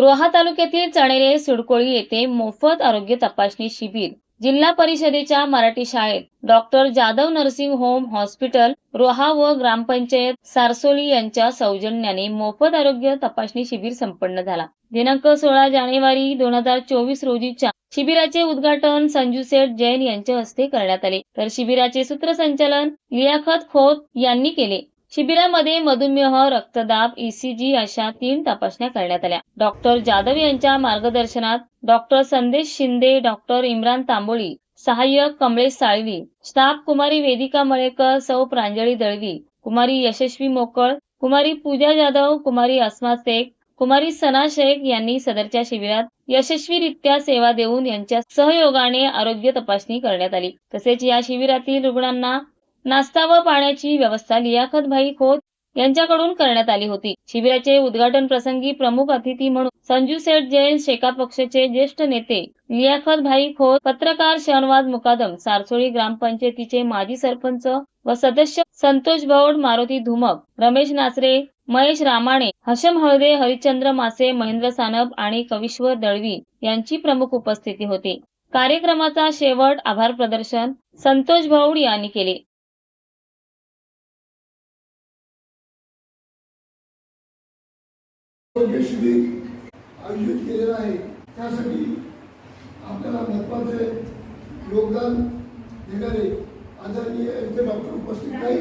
रोहा तालुक्यातील चणेरे सुडकोळी येथे मोफत आरोग्य तपासणी शिबिर जिल्हा परिषदेच्या मराठी शाळेत doctor Jadhav nursing home hospital Roha व ग्रामपंचायत सारसोली यांच्या सौजन्याने मोफत आरोग्य तपासणी शिबिर संपन्न झाला. दिनांक सोळा जानेवारी दोन हजार चोवीस रोजीच्या शिबिराचे उद्घाटन संजू सेठ जैन यांच्या हस्ते करण्यात आले. तर शिबिराचे सूत्रसंचालन लियाखत खोत यांनी केले. शिबिरामध्ये मधुमेह रक्तदाब ईसीजी अशा तीन तपासण्या करण्यात आल्या. डॉक्टर जाधव यांच्या मार्गदर्शनात डॉक्टर संदेश शिंदे डॉक्टर इम्रान तांबोळी सहाय्यक कमलेश साळवी स्टाफ कुमारी वेदिका मळेकर सौ प्रांजळी दळवी कुमारी यशस्वी मोकळ कुमारी पूजा जाधव कुमारी अस्मा शेख कुमारी सना शेख यांनी सदरच्या शिबिरात यशस्वीरित्या सेवा देऊन यांच्या सहयोगाने आरोग्य तपासणी करण्यात आली. तसेच या शिबिरातील रुग्णांना नाश्ता व पाण्याची व्यवस्था लियाखत भाई खोत यांच्याकडून करण्यात आली होती. शिबिराचे उद्घाटन प्रसंगी प्रमुख अतिथी म्हणून संजू सेठ जैन शेका पक्षाचे ज्येष्ठ नेते लियाखत भाई खोत पत्रकार शहनवाज मुकादम सारसोळी ग्रामपंचायतीचे माजी सरपंच व सदस्य संतोष भौड मारुती धुमक रमेश नाचरे महेश रामाणे हशम हळदे हरिश्चंद्र मासे महेंद्र सानप आणि कविश्वर दळवी यांची प्रमुख उपस्थिती होती. कार्यक्रमाचा शेवट आभार प्रदर्शन संतोष भौड यांनी केले. आयोजित केलेलं आहे. त्यासाठी आपल्याला महत्त्वाचे योगदान देणारे आदरणीय इथे डॉक्टर उपस्थित नाही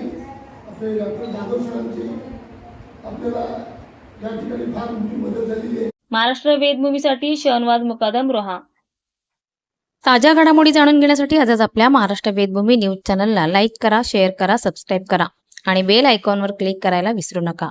आपले डॉक्टर जाधव सरांची आपल्याला या ठिकाणी फार मोठी मदत झालेली आहे. महाराष्ट्र वेदभूमीसाठी शहनवाज मुकादम रोहा. ताज्या घडामोडी जाणून घेण्यासाठी आजच आपल्या महाराष्ट्र वेदभूमी न्यूज चॅनलला लाईक करा शेअर करा सबस्क्राईब करा आणि बेल आयकॉनवर क्लिक करायला विसरू नका.